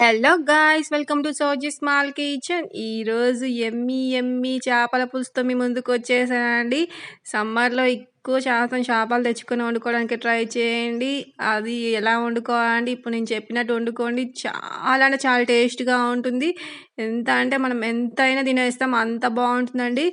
Hello guys welcome to Sowji small kitchen ఈరోజు ఎమ్మి ఎమ్మి చేపల పులుసుతో మీ ముందుకు వచ్చేసానండి. సమ్మర్లో ఎక్కువ శాతం చేపలు తెచ్చుకొని వండుకోవడానికి ట్రై చేయండి. అది ఎలా వండుకోవాలండి? ఇప్పుడు నేను చెప్పినట్టు వండుకోండి. చాలా అంటే చాలా టేస్ట్గా ఉంటుంది. ఎంత అంటే మనం ఎంతైనా తినేస్తాం అంత బాగుంటుందండి.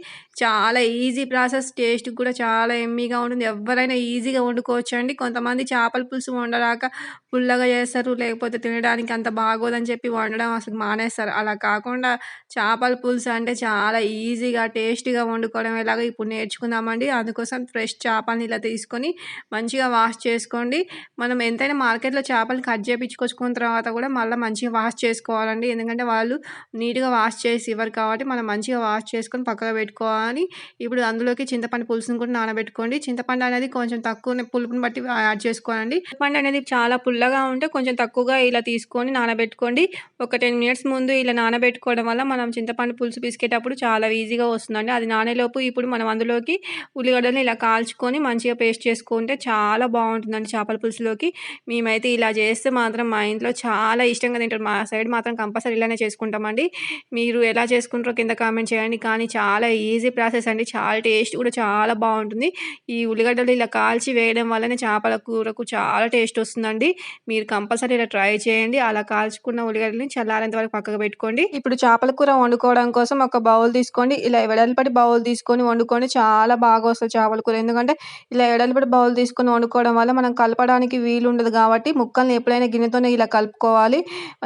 చాలా ఈజీ ప్రాసెస్ టేస్ట్ కూడా చాలా ఎమ్మీగా ఉంటుంది. ఎవరైనా ఈజీగా వండుకోవచ్చు అండి కొంతమంది చేపల పులుసు వండరాక పుల్లగా చేస్తారు లేకపోతే తినడానికి అంత బాగోదని చెప్పి వండడం అసలు మానేస్తారు. అలా కాకుండా చేపల పులుసు అంటే చాలా ఈజీగా టేస్టీగా వండుకోవడం ఎలాగో ఇప్పుడు నేర్చుకుందామండి. అందుకోసం ఫ్రెష్ చేపలని ఇలా తీసుకొని మంచిగా వాష్ చేసుకోండి. మనం ఎంతైనా మార్కెట్లో చేపలు కట్ చేయించుకొచ్చుకున్న తర్వాత కూడా మళ్ళీ మంచిగా వాష్ చేసుకోవాలండి. ఎందుకంటే వాళ్ళు నీట్గా వాష్ చేసి ఇవ్వరు కాబట్టి మనం మంచిగా వాష్ చేసుకొని పక్కన పెట్టుకోవాలి. ఇప్పుడు అందులోకి చింతపండు పులుసుని కూడా నానబెట్టుకోండి. చింతపండు అనేది కొంచెం తక్కువ పులుపుని బట్టి యాడ్ చేసుకోవాలండి. చింతపండు అనేది చాలా పుల్లగా ఉంటే కొంచెం తక్కువగా ఇలా తీసుకొని నానబెట్టుకోండి. ఒక టెన్ మినిట్స్ ముందు ఇలా నానబెట్టుకోవడం వల్ల మనం చింతపండు పులుసు పిసికేటప్పుడు చాలా ఈజీగా వస్తుందండి. అది నానేలోపు ఇప్పుడు మనం అందులోకి ఉల్లిగడ్డలు ఇలా కాల్చుకొని మంచిగా పేస్ట్ చేసుకుంటే చాలా బాగుంటుందండి చేపల పులుసులోకి. మేమైతే ఇలా చేస్తే మాత్రం మా ఇంట్లో చాలా ఇష్టంగా తింటారు. మా సైడ్ మాత్రం కంపల్సరీ ఇలానే చేసుకుంటామండి. మీరు ఎలా చేసుకుంటారో కింద కామెంట్ చేయండి. కానీ చాలా ఈజీ ప్రాసెస్ అండి. చాలా టేస్ట్ కూడా చాలా బాగుంటుంది. ఈ ఉల్లిగడ్డలు ఇలా కాల్చి వేయడం వల్లనే చేపల కూరకు చాలా టేస్ట్ వస్తుందండి. మీరు కంపల్సరీ ఇలా ట్రై చేయండి. అలా కాల్చుకున్న ఉల్లిగడ్డలని చల్లారేంత వరకు పక్కకు పెట్టుకోండి. ఇప్పుడు చేపల కూర వండుకోవడం కోసం ఒక బౌల్ తీసుకోండి. ఇలా వెడల్పటి బౌల్ తీసుకొని వండుకొని చాలా బాగా వస్తుంది చేపల కూర. ఎందుకంటే ఇలా ఎడల్పటి బౌల్ తీసుకొని వండుకోవడం వల్ల మనం కలపడానికి వీలు ఉండదు కాబట్టి ముక్కల్ని ఎప్పుడైనా గిన్నెతోనే ఇలా కలుపుకోవాలి.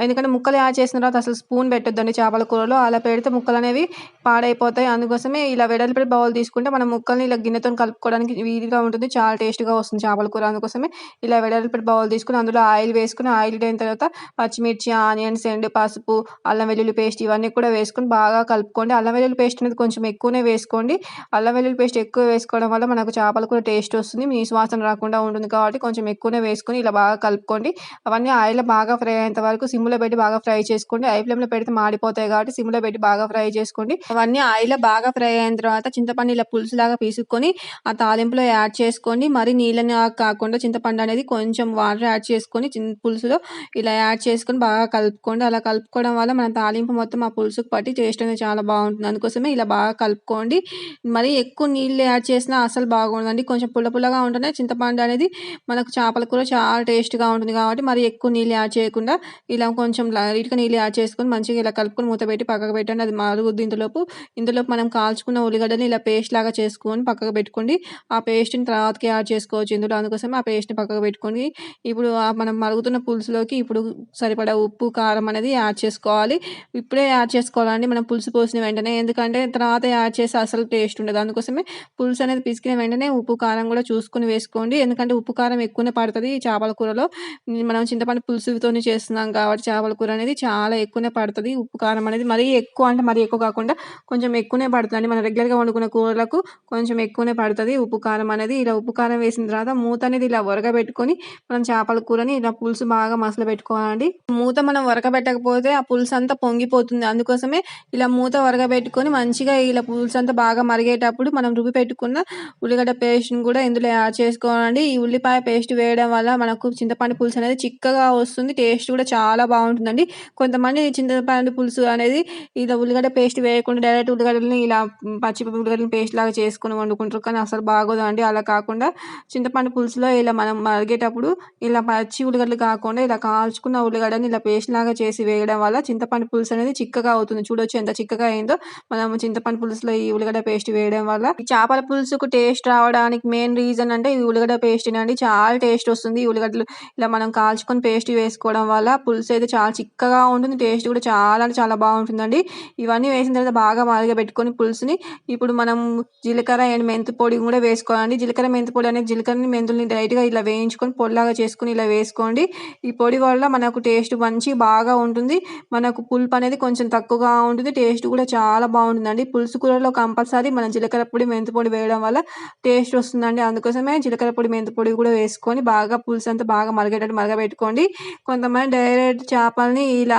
ఎందుకంటే ముక్కలు యాడ్ చేసిన తర్వాత అసలు స్పూన్ పెట్టొద్దండి చేపల కూరలో అలా పెడితే ముక్కలు అనేవి పాడైపోతాయి. అందుకోసమే ఇలా వెడల్పడి బౌల్ తీసుకుంటే మనం ముక్కల్ని ఇలా గిన్నెతో కలుపుకోవడానికి వీలుగా ఉంటుంది. చాలా టేస్ట్గా వస్తుంది చేపల కూర. అందుకోసమే ఇలా వెడల్పడి బౌల్ తీసుకుని అందులో ఆయిల్ వేసుకుని ఆయిల్ అయిన తర్వాత పచ్చిమిర్చి ఆనియన్స్ అండ్ పసుపు అల్లం వెల్లుల్లి పేస్ట్ ఇవన్నీ కూడా వేసుకొని బాగా కలుపుకోండి. అల్లం వెల్లుల్లి పేస్ట్ అనేది కొంచెం ఎక్కువనే వేసుకోండి. అల్లం వెల్లుల్లి పేస్ట్ ఎక్కువ వేసుకోవడం వల్ల మనకు చేపలు కూడా టేస్ట్ వస్తుంది. మీ సువాసన రాకుండా ఉంటుంది కాబట్టి కొంచెం ఎక్కువనే వేసుకొని ఇలా బాగా కలుపుకోండి. అవన్నీ ఆయిల్ బాగా ఫ్రై అయ్యేంత వరకు సిమ్లో పెట్టి బాగా ఫ్రై చేసుకోండి. ఐ ఫ్లేమ్లో పెడితే మాడి మాడిపోతాయి కాబట్టి సిమ్లో పెట్టి బాగా ఫ్రై చేసుకోండి. అవన్నీ ఆయిల్ బాగా ఫ్రై అయిన తర్వాత చింతపండు ఇలా పులుసు లాగా పీసుకొని ఆ తాలింపులో యాడ్ చేసుకోండి. మరి నీళ్ళని కాకుండా చింతపండు అనేది కొంచెం వాటర్ యాడ్ చేసుకొని పులుసులో ఇలా యాడ్ చేసుకొని బాగా కలుపుకోండి. అలా కలుపుకోవడం వల్ల మన తాలింపు మొత్తం ఆ పులుసుకు పట్టి టేస్ట్ అనేది చాలా బాగుంటుంది. అందుకోసమే ఇలా బాగా కలుపుకోండి. మరి ఎక్కువ నీళ్ళు యాడ్ చేసినా అసలు బాగుండదండి కొంచెం పుల్ల పుల్లగా ఉంటేనే చింతపండు అనేది మనకు చేపల కూర చాలా టేస్ట్గా ఉంటుంది కాబట్టి మరి ఎక్కువ నీళ్ళు యాడ్ చేయకుండా ఇలా కొంచెం లైట్గా నీళ్ళు యాడ్ చేసుకొని మంచిగా ఇలా కలుపుకొని మూత పెట్టి పక్కకు పెట్టండి. అది మరుగుద్ది ఇంతలోపు ఇందులోపు మనం కాల్చుకున్న ఉల్లిగడ్డని ఇలా పేస్ట్ లాగా చేసుకొని పక్కకు పెట్టుకోండి. ఆ పేస్ట్ని తర్వాతకి యాడ్ చేసుకోవచ్చు ఇందులో. అందుకోసం ఆ పేస్ట్ని పక్కకు పెట్టుకొని ఇప్పుడు మనం మరుగుతున్న పులుసులోకి ఇప్పుడు సరిపడా ఉప్పు కారం అనేది యాడ్ చేసుకోవాలి. ఇప్పుడే యాడ్ చేసుకోవాలండి. మనం పులుసు పోసిన వెంటనే. ఎందుకంటే తర్వాత యాడ్ చేస్తే అసలు టేస్ట్ ఉండదు. అందుకోసమే పులుసు అనేది పిసికిన వెంటనే ఉప్పు కారం కూడా చూసుకొని వేసుకోండి. ఎందుకంటే ఉప్పు కారం ఎక్కువనే పడుతుంది చేపల కూరలో. మనం చింతపండు పులుసుతో చేస్తున్నాం కాబట్టి చేపల కూర అనేది చాలా ఎక్కువనే పడుతుంది. ఉప్పు కారం అనేది మరీ ఎక్కువ అంటే మరీ ఎక్కువ కాకుండా కొంచెం ఎక్కువనే పడుతుంది మనం రెగ్యులర్గా వండుకున్న కూరలకు కొంచెం ఎక్కువనే పడుతుంది ఉప్పు కారం అనేది. ఇలా ఉప్పు కారం వేసిన తర్వాత మూత అనేది ఇలా ఉరగబెట్టుకొని మనం చేపల కూరని ఇలా పులుసు బాగా మసలు పెట్టుకోవాలండి. మూత మనం ఉరకబెట్టకపోతే ఆ పులుసు అంతా పొంగిపోతుంది. అందుకోసమే ఇలా మూత ఉరగబెట్టుకొని మంచిగా ఇలా పులుసు అంతా బాగా మరిగేటప్పుడు మనం రుబ్బి పెట్టుకున్న ఉల్లిగడ్డ పేస్ట్ని కూడా ఇందులో యాడ్ చేసుకోవాలండి. ఈ ఉల్లిపాయ పేస్ట్ వేయడం వల్ల మనకు చింతపండు పులుసు అనేది చిక్కగా వస్తుంది. టేస్ట్ కూడా చాలా బాగుంటుందండి. కొంతమంది చింతపండు పులుసు అనేది ఇలా ఉల్లిగడ్డ పేస్ట్ వేయకుండా డైరెక్ట్ ఉల్లిగడ్డలని ఇలా పచ్చి ఉల్లిగడ్డలని పేస్ట్ లాగా చేసుకొని వండుకుంటారు. కానీ అసలు బాగోదండి అలా కాకుండా చింతపండు పులుసులో ఇలా మనం మరిగేటప్పుడు ఇలా పచ్చి ఉల్లిగడ్డలు కాకుండా ఇలా కాల్చుకున్న ఉల్లిగడ్డని ఇలా పేస్ట్ లాగా చేసి వేయడం వల్ల చింతపండు పులుసు అనేది చిక్కగా అవుతుంది. చూడొచ్చు ఎంత చిక్కగా అయిందో. మనం చింతపండు పులుసులో ఈ ఉల్లిగడ్డ పేస్ట్ వేయడం వల్ల ఈ చేపల పులుసుకు టేస్ట్ రావడానికి మెయిన్ రీజన్ అంటే ఈ ఉల్లిగడ్డ పేస్ట్ అండి. చాలా టేస్ట్ వస్తుంది. ఈ ఉల్లిగడ్డలు ఇలా మనం కాల్చుకొని పేస్ట్ వేసుకోవడం వల్ల పులుసు అయితే చాలా చిక్కగా ఉంటుంది. టేస్ట్ కూడా చాలా అంటే చాలా బాగుంటుందండి. ఇవన్నీ వేసిన తర్వాత బాగా పెట్టుకొని పులుసుని ఇప్పుడు మనం జీలకర్ర అండ్ మెంతి పొడి కూడా వేసుకోవాలండి. జీలకర్ర మెంతి పొడి అనేది జీలకర్రని మెంతుల్ని డైరెక్ట్గా ఇలా వేయించుకొని పొడిలాగా చేసుకుని ఇలా వేసుకోండి. ఈ పొడి వల్ల మనకు టేస్ట్ మంచి బాగా ఉంటుంది. మనకు పులుపు అనేది కొంచెం తక్కువగా ఉంటుంది. టేస్ట్ కూడా చాలా బాగుంటుందండి. పులుసు కూరలో కంపల్సరీ మనం జీలకర్ర పొడి మెంతి పొడి వేయడం వల్ల టేస్ట్ వస్తుందండి. అందుకోసమే జీలకర్ర పొడి మెంతి పొడి కూడా వేసుకొని బాగా పులుసు అంతా బాగా మరగేటట్టు మరగబెట్టుకోండి. కొంతమంది డైరెక్ట్ చేపల్ని ఇలా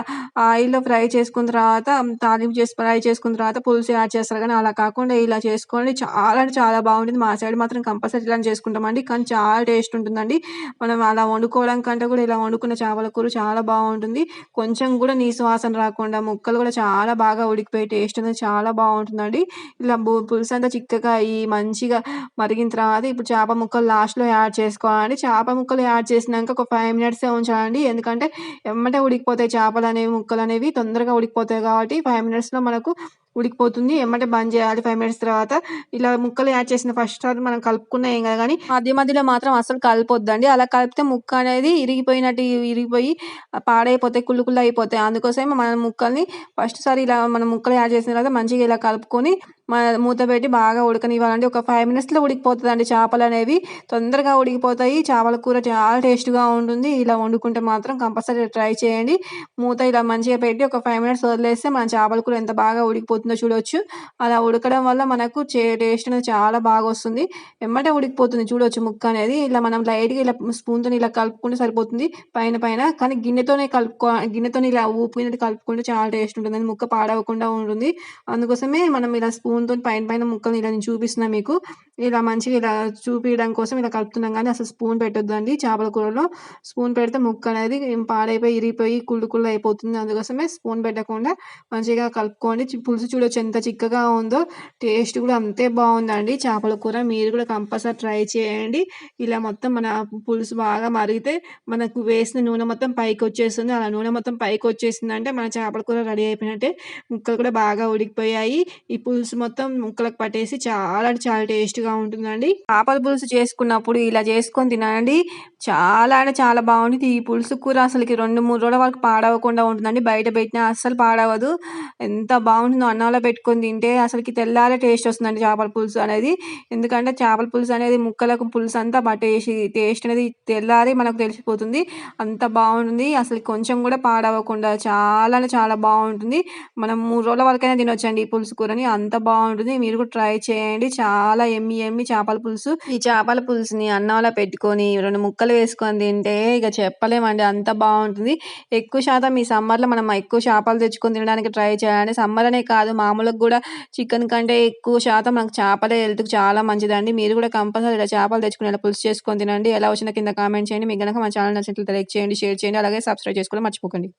ఆయిల్‌లో ఫ్రై చేసుకున్న తర్వాత తాలింపు చేసి ఫ్రై చేసుకున్న తర్వాత పులుసు యాడ్ చేస్తారు. కానీ అలా కాకుండా ఇలా చేసుకోండి. చాలా అంటే చాలా బాగుంటుంది. మా సైడ్ మాత్రం కంపల్సరీ ఇలా చేసుకుంటామండి. కానీ చాలా టేస్ట్ ఉంటుందండి. మనం అలా వండుకోవడం కంటే కూడా ఇలా వండుకున్న చేపల కూర చాలా బాగుంటుంది. కొంచెం కూడా నీసు వాసన రాకుండా ముక్కలు కూడా చాలా బాగా ఉడికిపోయి టేస్ట్ ఉంది చాలా బాగుంటుందండి. ఇలా పులుసు అంతా చిక్కగా అయ్యి మంచిగా మరిగిన తర్వాత ఇప్పుడు చేప ముక్కలు లాస్ట్‌లో యాడ్ చేసుకోవాలండి. చేప ముక్కలు యాడ్ చేసినాక ఒక ఫైవ్ మినిట్సే ఉంచాలండి. ఎందుకంటే ఎమ్మటే ఉడికిపోతాయి చేపలు అనేవి ముక్కలు అనేవి తొందరగా ఉడికిపోతాయి కాబట్టి ఫైవ్ మినిట్స్‌లో మనకు ఉడికిపోతుంది. ఎమ్మటే బంద్ చేయాలి ఫైవ్ మినిట్స్ తర్వాత. ఇలా ముక్కలు యాడ్ చేసిన ఫస్ట్ సార్ మనం కలుపుకున్న ఏం కదా కానీ మధ్య మధ్యలో మాత్రం అసలు కలపొద్దండి. అలా కలిపితే ముక్క అనేది ఇరిగిపోయినట్టు ఇరిగిపోయి పాడైపోతాయి కుళ్ళు కుళ్ళు అయిపోతాయి. అందుకోసమే మనం ముక్కల్ని ఫస్ట్ సారి ఇలా మనం ముక్కలు యాడ్ చేసిన తర్వాత మంచిగా ఇలా కలుపుకొని మూత పెట్టి బాగా ఉడకనివ్వాలండి. ఒక ఫైవ్ మినిట్స్లో ఉడికిపోతుందండి చేపలు అనేవి తొందరగా ఉడికిపోతాయి. చేపల కూర చాలా టేస్ట్గా ఉంటుంది. ఇలా వండుకుంటే మాత్రం కంపల్సరీ ట్రై చేయండి. మూత ఇలా మంచిగా పెట్టి ఒక ఫైవ్ మినిట్స్ వదిలేస్తే మన చేపల కూర ఎంత బాగా ఉడికిపోతుందో చూడొచ్చు. అలా ఉడకడం వల్ల మనకు చే టేస్ట్ అనేది చాలా బాగా వస్తుంది. వెంబటే ఉడికిపోతుంది చూడొచ్చు ముక్క అనేది. ఇలా మనం లైట్గా ఇలా స్పూన్తో ఇలా కలుపుకుంటే సరిపోతుంది. పైన పైన. కానీ గిన్నెతోనే కలుపుకో గిన్నెతో ఇలా ఊపినట్టు కలుపుకుంటే చాలా టేస్ట్ ఉంటుంది ముక్క పాడవకుండా ఉంటుంది. అందుకోసమే మనం ఇలా స్పూన్ స్పూన్తో పైన పైన ముక్కలు ఇలా నేను చూపిస్తున్నా మీకు. ఇలా మంచిగా ఇలా చూపించడం కోసం ఇలా కలుపుతున్నాం కానీ అసలు స్పూన్ పెట్టొద్దండి చేపల కూరలో. స్పూన్ పెడితే ముక్క అనేది పాడైపోయి ఇరిగిపోయి కుళ్ళు కుళ్ళు అయిపోతుంది. అందుకోసమే స్పూన్ పెట్టకుండా మంచిగా కలుపుకోండి. పులుసు చూడొచ్చు ఎంత చిక్కగా ఉందో. టేస్ట్ కూడా అంతే బాగుందండి. చేపల కూర మీరు కూడా కంపల్సరీ ట్రై చేయండి. ఇలా మొత్తం మన పులుసు బాగా మరిగితే మనకు వేసిన నూనె మొత్తం పైకి వచ్చేస్తుంది. అలా నూనె మొత్తం పైకి వచ్చేసిందంటే మన చేపల కూర రెడీ అయిపోయినట్టే. ముక్కలు కూడా బాగా ఉడికిపోయాయి. ఈ పులుసు మొత్తం మొత్తం ముక్కలకు పట్టేసి చాలా అంటే చాలా టేస్ట్గా ఉంటుందండి. చేపల పులుసు చేసుకున్నప్పుడు ఇలా చేసుకొని తినండి చాలా అంటే చాలా బాగుంటుంది. ఈ పులుసు కూర అసలుకి రెండు మూడు రోజుల వరకు పాడవకుండా ఉంటుందండి. బయట పెట్టినా అస్సలు పాడవదు. ఎంత బాగుంటుందో అన్నంలో పెట్టుకొని తింటే అసలుకి తెల్లారే టేస్ట్ వస్తుందండి చేపల పులుసు అనేది. ఎందుకంటే చేపల పులుసు అనేది ముక్కలకు పులుసు అంతా పట్టేసి టేస్ట్ అనేది తెల్లారి మనకు తెలిసిపోతుంది. అంత బాగుంటుంది. అసలు కొంచెం కూడా పాడవకుండా చాలా అంటే చాలా బాగుంటుంది. మనం మూడు రోజుల వరకైనా తినొచ్చండి ఈ పులుసు కూరని. అంత బాగుంటుంది. మీరు కూడా ట్రై చేయండి. చాలా ఎమ్మి ఎమ్మి చేపల పులుసు. ఈ చేపల పులుసుని అన్నంలో పెట్టుకొని రెండు ముక్కలు వేసుకొని తింటే ఇక చెప్పలేమండి. అంత బాగుంటుంది. ఎక్కువ శాతం ఈ సమ్మర్లో మనం ఎక్కువ చేపలు తెచ్చుకొని తినడానికి ట్రై చేయాలి సమ్మర్ అనే కాదు మామూలుగా కూడా చికెన్ కంటే ఎక్కువ శాతం మనకు చేపలే హెల్త్కి చాలా మంచిదండి. మీరు కూడా కంపల్సరీ ఇలా చేపలు తెచ్చుకుని ఇలా పులుసు చేసుకొని తినండి. ఎలా వచ్చిన కింద కామెంట్ చేయండి. మీకు కనుక మా ఛానల్ నచ్చినట్లు లైక్ చేయండి షేర్ చేయండి. అలాగే సబ్స్క్రైబ్ చేసుకోవడం మర్చిపోకండి.